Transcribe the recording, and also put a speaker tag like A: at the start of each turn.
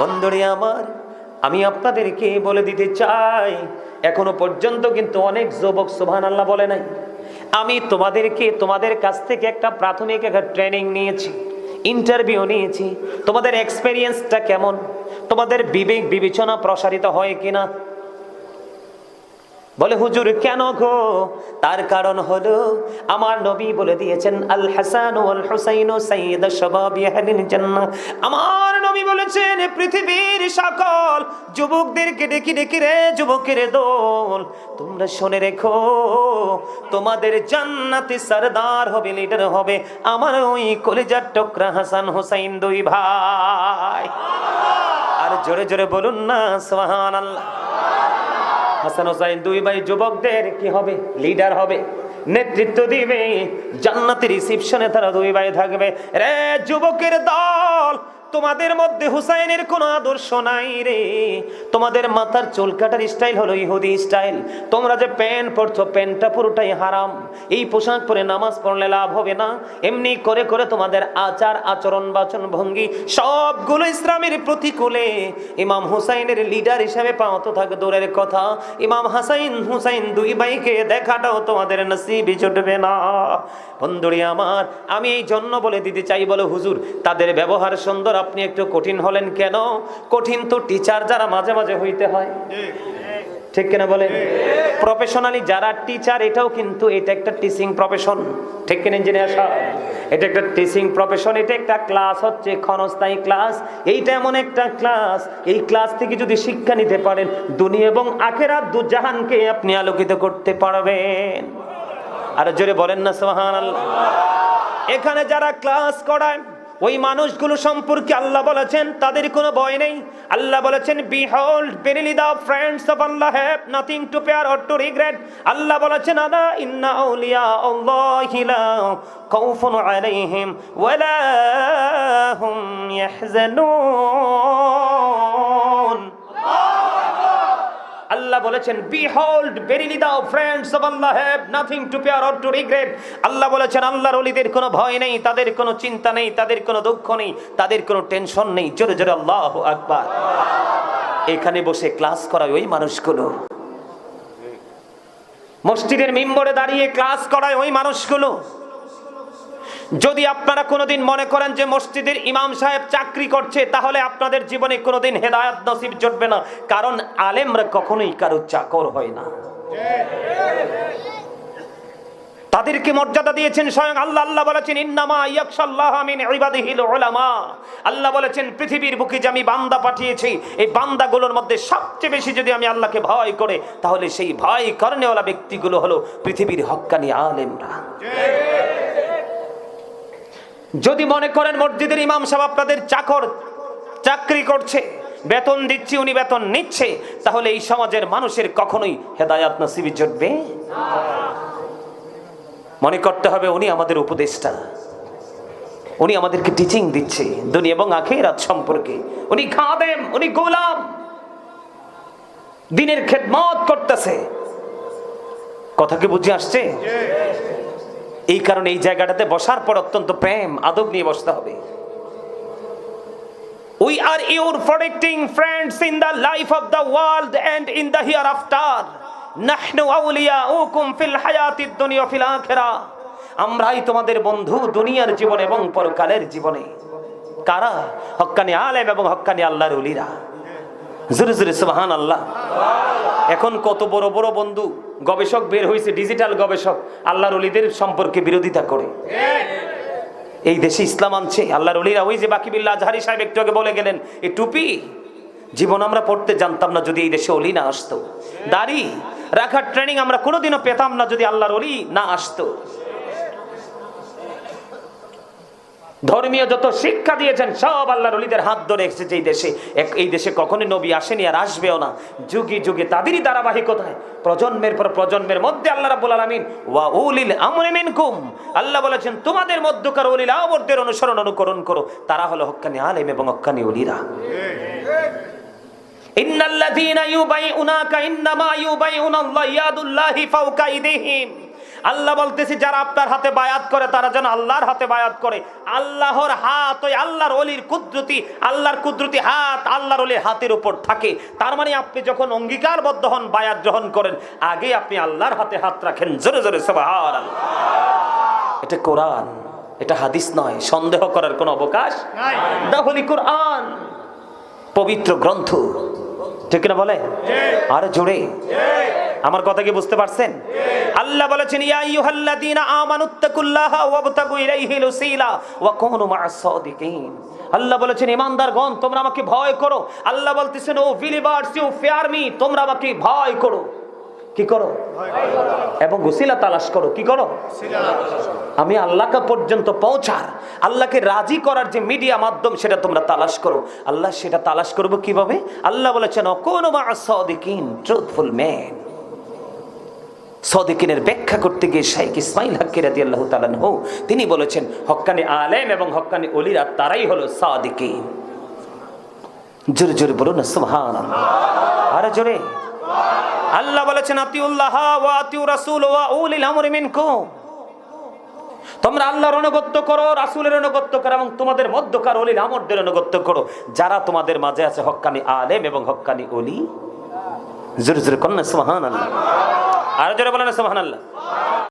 A: বন্ধুরে আমার, আমি আপনাদেরকে বলে দিতে চাই, এখনও পর্যন্ত কিন্তু অনেক যুবক সোভান আল্লাহ বলে নাই। আমি তোমাদেরকে, তোমাদের কাছ থেকে একটা প্রাথমিক একটা ট্রেনিং নিয়েছি ইন্টারভিউ নিয়েছি। তোমাদের এক্সপেরিয়েন্সটা কেমন? তোমাদের বিবেক বিবেচনা প্রসারিত হয় কিনা? বলে, হুজুর, কেন গো? তার কারণ হলো, আমার নবী বলে দিয়েছেন, আল হাসান ওয়াল হুসাইন সাইয়্যিদ শাবাবি আহলিল জান্নাহ। আমার নবী বলেছেন পৃথিবীর সকল যুবকদেরকে ডেকে ডেকে রে, যুবকের দল। তোমরা শুনে রেখো, তোমাদের জান্নাতে সরদার হবে, লিডার হবে আমার ওই কলিজার টুকরা হাসান হুসাইন দুই ভাই। আর জোরে জোরে বলুন না, সুবহানাল্লাহ। হাসান হোসাইন দুই ভাই যুবকদের কি হবে? লিডার হবে। নেতৃত্ব দিবে। জান্নাতের রিসিপশনে তারা দুই ভাই থাকবে। রে যুবকের দল! তোমাদের মধ্যে হুসাইনের কোনো আদর্শ নাই রে। তোমাদের মাথার চুল কাটার স্টাইল হলো ইহুদি স্টাইল তোমরা যে প্যান্ট পরছো, প্যান্টটা পুরোটাই হারাম। এই পোশাক পরে নামাজ পড়লে লাভ হবে না। এমনি করে করে তোমাদের আচার, আচরণ, বাচন, ভঙ্গি সবগুলো ইসলামের প্রতিকূলে। ইমাম হুসাইনের লিডার হিসাবে পাওয়া তো থাকে দূরের কথা। ইমাম হাসাইন হুসাইন দুই ভাইকে দেখাটাও তোমাদের নসিবে জুটবে না। বন্ধুরি আমার, আমি এই জন্য বলে দিতে চাই, বলে হুজুর, তাদের ব্যবহার সুন্দর আপনি একটু কঠিন হলেন কেন? কঠিন তো টিচার যারা মাঝে মাঝে হইতে হয়। ঠিক কিনা বলেন? প্রফেশনালি যারা টিচার এটাও কিন্তু এটা একটা টিচিং প্রফেশন ঠিক কিনা ইঞ্জিনিয়ার সাহেব? এটা একটা টিচিং প্রফেশন এটা একটা ক্লাস হচ্ছে, ক্ষণস্থায়ী ক্লাস এইটা এমন একটা ক্লাস এই ক্লাস থেকে যদি শিক্ষা নিতে পারেন, দুনিয়া এবং আখেরাত দুজাহানকে আপনি আলোকিত করতে পারবেন। আর জোরে বলেন না সোহান এখানে যারা ক্লাস করায় ওই মানুষগুলো সম্পর্কে আল্লাহ বলেছেন, তাদের কোনো ভয় নেই। আল্লাহ বলেছেন behold verily the friends of Allah have nothing to fear or to regret Allah বলেছেন, আলা ইন্না আউলিয়া আল্লাহি লা কাউফুন আলাইহিম ওয়ালা হুম ইয়াহজানুন। আল্লাহ বলেছেন behold verily the friends of Allah have nothing to fear or to regret Allah বলেছেন, আল্লাহর ওলিদের কোনো ভয় নেই, তাদের কোনো চিন্তা নেই, তাদের কোনো দুঃখ নেই, তাদের কোনো টেনশন নেই। জোরে জোরে, আল্লাহ আকবার। এখানে বসে ক্লাস করায় ওই মানুষগুলো। মসজিদের মিম্বরে দাঁড়িয়ে ক্লাস করায় ওই মানুষগুলো। যদি আপনারা কোনোদিন মনে করেন যে মসজিদের ইমাম সাহেব চাকরি করছে, তাহলে আপনাদের জীবনে কোনোদিন হেদায়াত নসিব জুটবে না। কারণ আলেমরা কখনোই কারও চাকর হয় না। তাদেরকে মর্যাদা দিয়েছেন স্বয়ং আল্লাহ। আল্লাহ বলেছেন, ইন্নামা ইয়াকশাল্লাহ মিন ইবাদিহিল উলামা। আল্লাহ বলেছেন, পৃথিবীর বুকে যে আমি বান্দা পাঠিয়েছি, এই বান্দাগুলোর মধ্যে সবচেয়ে বেশি যদি আমি আল্লাহকে ভয় করে, তাহলে সেই ভয় কর্নেওয়ালা ব্যক্তিগুলো হলো পৃথিবীর হক্কানি আলেমরা। যদি মনে করেন মসজিদের ইমাম সাহেব আপনাদের চাকর, চাকরি করছে, বেতন দিচ্ছি, উনি বেতন নিচ্ছে, তাহলে এই সমাজের মানুষের কখনোই হেদায়াত নসিবি জুটবে? মনে করতে হবে উনি আমাদের উপদেষ্টা। উনি আমাদেরকে টিচিং দিচ্ছে, দুনিয়া এবং আখেরাত সম্পর্কে। উনি খাদেম, উনি গোলাম। দিনের খেদমত করতেছে। কথা কি বুঝে আসছে? এই কারণে এই জায়গাটাতে বসার পর অত্যন্ত প্রেম, আদব নিয়ে বসতে হবে। We are your protecting friends in the life of the world and in the hereafter নাহনু আউলিয়াউকুম ফিল হায়াতিদ দুনিয়া ফিল আখিরা। আমরাই তোমাদের বন্ধু দুনিয়ার জীবন এবং পরকালের জীবনে। কারা? হক্কানি আলেম এবং হক্কানি আল্লাহর উলিরা জোরে জোরে সুবহান আল্লাহ এখন কত বড় বড় বন্ধু। গবেষক বের হয়েছে ডিজিটাল গবেষক। আল্লাহর অলিদের সম্পর্কে বিরোধিতা করে। এই দেশে ইসলাম আনছে। আল্লাহর অলিরা ওই যে বাকি বিল্লা আজহারি সাহেব একটু আগে বলে গেলেন এই টুপি, জীবন আমরা পড়তে জানতাম না যদি এই দেশে অলি না আসতো। দাঁড়ি রাখার ট্রেনিং আমরা কোনোদিনও পেতাম না যদি আল্লাহর অলি না আসতো। ধর্মীয় যত শিক্ষা দিয়েছেন, সব আল্লাহ অলিদের হাত ধরে এসেছে এই দেশে। এই দেশে কখনোই নবী আসেনি আর আসবেও না। যুগে যুগে তাদেরই ধারাবাহিকতায়, প্রজন্মের পর প্রজন্মের মধ্যে আল্লাহ রাব্বুল আলামিন, ওয়া উলিল আমরি মিনকুম। আল্লাহ বলেছেন, তোমাদের মধ্যকার উলিল আমরদের অনুসরণ অনুকরণ করো। তারা হলো হক্কানি আলেম এবং হক্কানি উলিরা ইন্নাল্লাযীনা ইউবাইউনাকা ইন্নামা ইউবাইউনাল্লাহ ইয়াদুল্লাহি ফাওকা আইদিহিম আল্লাহ বলতেছি যারা আপনার হাতে বায়াত করে তারা যেন আল্লাহর হাতে বায়াত করে। আল্লাহর হাত ওই আল্লাহর অলির কুদরতি আল্লাহর কুদরতি হাত আল্লাহর অলির হাতের উপর থাকে। তার মানে আপনি যখন অঙ্গীকারবদ্ধ হন বায়াত গ্রহণ করেন আগে আপনি আল্লাহর হাতে হাত রাখেন। জোরে জোরে সবার এটা কোরআন এটা হাদিস নয়। সন্দেহ করার কোনো অবকাশ দাহলি কোরআন পবিত্র গ্রন্থ। ঠিক না বলে? আরে জোরে। আমার কথা কি বুঝতে পারছেন? আল্লাহ বলেছেন, ইয়া আইয়ুহাল্লাযীনা আমানুত্তাকুল্লাহা ওয়াবতাগু ইলাইহিল ওসিলা ওয়া কুনু মা'আস সাদিকিন। আল্লাহ বলেছেন, ইমানদারগণ, তোমরা আমাকে ভয় করো। আল্লাহ বলতেছেন, O believers, you fear me, তোমরা আমাকে ভয় করো। কি করো? এবং ওসিলা তালাশ করো। কি করো? আমি আল্লাহকে পর্যন্ত পৌঁছার, আল্লাহকে রাজি করার যে মিডিয়া মাধ্যম, সেটা তোমরা তালাশ করো। আল্লাহ সেটা তালাশ করব কীভাবে? আল্লাহ বলেছেন কোন সদিকিন ট্রুথফুল ম্যান সদিকিনের ব্যাখ্যা করতে গিয়ে শাইখ ইসমাইল হাক্কি রাদি আল্লাহ তালানহু তিনি বলেছেন, হক্কানি আলেম এবং হক্কানি অলিরা তারাই হলো সাদিকিন। জোরে জোরে বলুন না সুবহান আরে জোরে। আল্লাহ বলেছেন, আতিউল্লাহ ওয়া আতিউ রাসূল ওয়া উলিল আমরি মিনকুম। তোমরা আল্লাহর অনুগত্য করো, রাসূলের অনুগত্য করো এবং তোমাদের মধ্যকার অলিল আমরদের অনুগত্য করো। যারা তোমাদের মাঝে আছে হক্কানি আলেম এবং হক্কানি অলি জোরে জোরে কন্যা সুবহানাল্লাহ। আর জোরে বলেন সুবহানাল্লাহ।